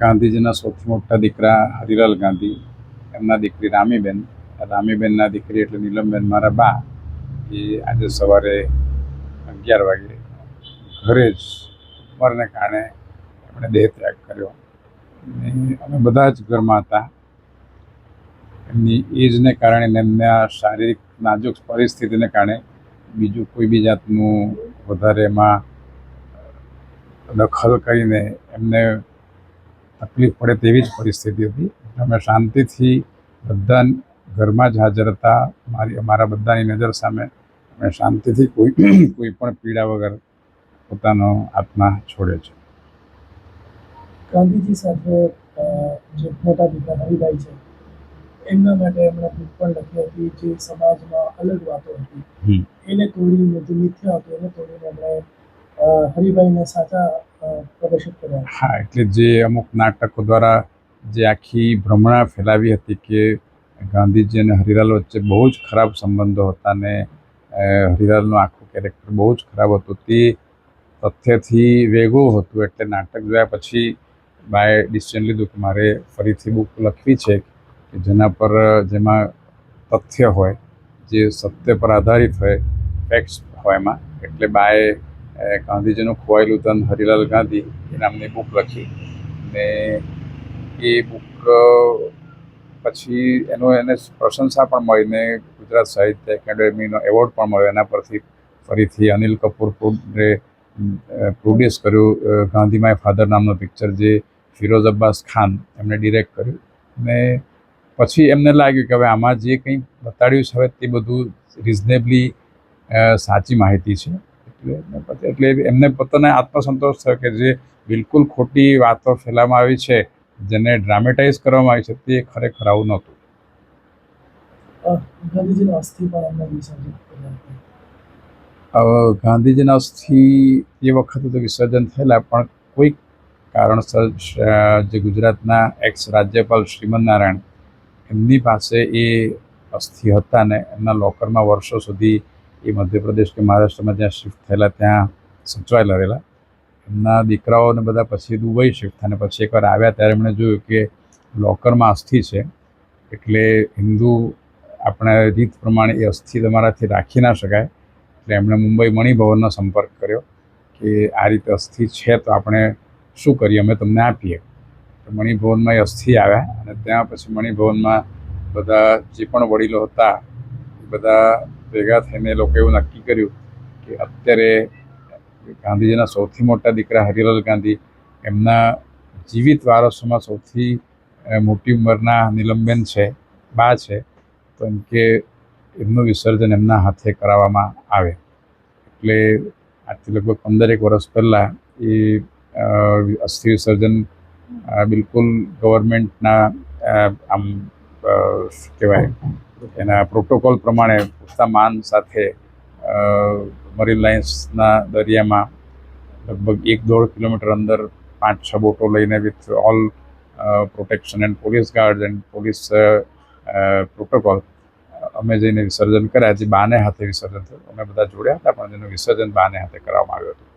ગાંધીજીના સૌથી મોટા દીકરા હરિલાલ ગાંધી, એમના દીકરી રામીબેન. રામીબેનના દીકરી એટલે નીલમબેન, મારા બા, એ આજે સવારે અગિયાર વાગે ઘરે જ ઉંમરને કારણે એમણે દેહ ત્યાગ કર્યો. અને અમે બધા જ ઘરમાં હતા. એમની એજને કારણે એમના શારીરિક નાજુક પરિસ્થિતિને કારણે બીજું કોઈ બી જાતનું વધારે એમાં દખલ કરીને એમને તકલીફ પડે તેવી જ પરિસ્થિતિ હતી. અમે શાંતિથી બધા ઘરમાં જ હાજર હતા. મારી અમારા બધાની નજર સામે અમે શાંતિથી કોઈ કોઈ પણ પીડા વગર પોતાનો આત્મા છોડે છે. ગાંધીજી સાથે જે મોટા દીકરા હરિભાઈ છે એમના માટે એમણે બુક પણ લખી હતી જે સમાજમાં અલગ વાતો હતી. એને તોડી નથી મિથ્યા હતું એને તોડીને એમણે હરિભાઈને સાચા પ્રદર્શિત કર્યા. હા એટલે જે અમુક નાટકો દ્વારા જે આખી ભ્રમણા ફેલાવી હતી કે ગાંધીજી અને હરિલાલ વચ્ચે બહુ જ ખરાબ સંબંધો હતા ને અ, હરિલાલનું આખું કેરેક્ટર બહુ જ ખરાબ હતું તે તથ્યથી વેગો હતું એટલે નાટક જોયા પછી બાય ડિસિઝન લીધું કે મારે ફરીથી બુક લખવી છે કે જેના પર જેમાં તથ્ય હોય જે સત્ય પર આધારિત હોય ફેક્ટ્સ હોય એમાં એટલે બાય ગાંધીજીનું ખોવાયેલું ધન હરિલાલ ગાંધી, એ નામની બુક લખી. ને એ બુક પછી એનો એને પ્રશંસા પણ મળીને ગુજરાત સાહિત્ય એકેડેમીનો એવોર્ડ પણ મળ્યો. એના પરથી ફરીથી અનિલ કપૂર પ્રોડ્યુસ કર્યું ગાંધી માય ફાધર નામનું પિક્ચર જે ફિરોઝ અબ્બાસ ખાન એમણે ડિરેક્ટ કર્યું. ને પછી એમને લાગ્યું કે હવે આમાં જે કંઈ બતાડ્યું છે, હવે તે બધું રિઝનેબલી સાચી માહિતી છે. એટલે એમને એટલે એમને પોતાને આત્મસંતોષ થયો કે જે બિલકુલ ખોટી વાતો ફેલાવવામાં આવી છે જેને ડ્રામેટાઇઝ કરવામાં આવી છે તે ખરેખર આવું નહોતું. ગાંધીજીનો અસ્થિ ગાંધીજીના એ વખતે તો વિસર્જન થયેલા પણ કોઈક કારણસર જે ગુજરાતના એક્સ રાજ્યપાલ શ્રીમદ નારાયણ એમની પાસે એ અસ્થિ હતા ને એમના લોકરમાં વર્ષો સુધી એ મધ્યપ્રદેશ કે મહારાષ્ટ્રમાં જ્યાં શિફ્ટ થયેલા, ત્યાં સચવાયેલા રહેલા એમના દીકરાઓને બધા પછી દુબઈ શિફ્ટ થયા પછી એકવાર આવ્યા ત્યારે એમણે જોયું કે લોકરમાં અસ્થિ છે. એટલે હિન્દુ આપણે રીત પ્રમાણે એ અસ્થિ તમારાથી રાખી ના શકાય. એટલે એમણે મુંબઈ મણિભવનનો સંપર્ક કર્યો કે આ રીતે અસ્થિ છે તો આપણે શું કરીએ? અમે તમને આપીએ. તો મણિભવનમાં એ અસ્થિ આવ્યા અને ત્યાં પછી મણિભવનમાં બધા જે પણ વડીલો હતા, એ બધા ભેગા થઈને લોકોએ લોકો એવું નક્કી કર્યું કે અત્યારે ગાંધીજીના સૌથી મોટા દીકરા હરિલાલ ગાંધી એમના જીવિત વારસોમાં સૌથી મોટી ઉંમરના નીલમબેન છે, બા છે, તો એમ કે એમનું વિસર્જન એમના હાથે કરાવવામાં આવે. એટલે આજથી લગભગ પંદરેક વર્ષ પહેલાં એ અસ્થિ વિસર્જન બિલકુલ ગવર્મેન્ટના આમ કહેવાય એના પ્રોટોકોલ પ્રમાણે પૂરતા માન સાથે મરીન લાઇન્સના દરિયામાં લગભગ એક દોઢ કિલોમીટર અંદર પાંચ, છ બોટો લઈને with all protection and police guard and police protocol, અમે જઈને વિસર્જન કર્યા. જે બાને હાથે વિસર્જન થયું. અમે બધા જોડ્યા હતા, પણ એનું વિસર્જન બાને હાથે કરવામાં આવ્યું હતું.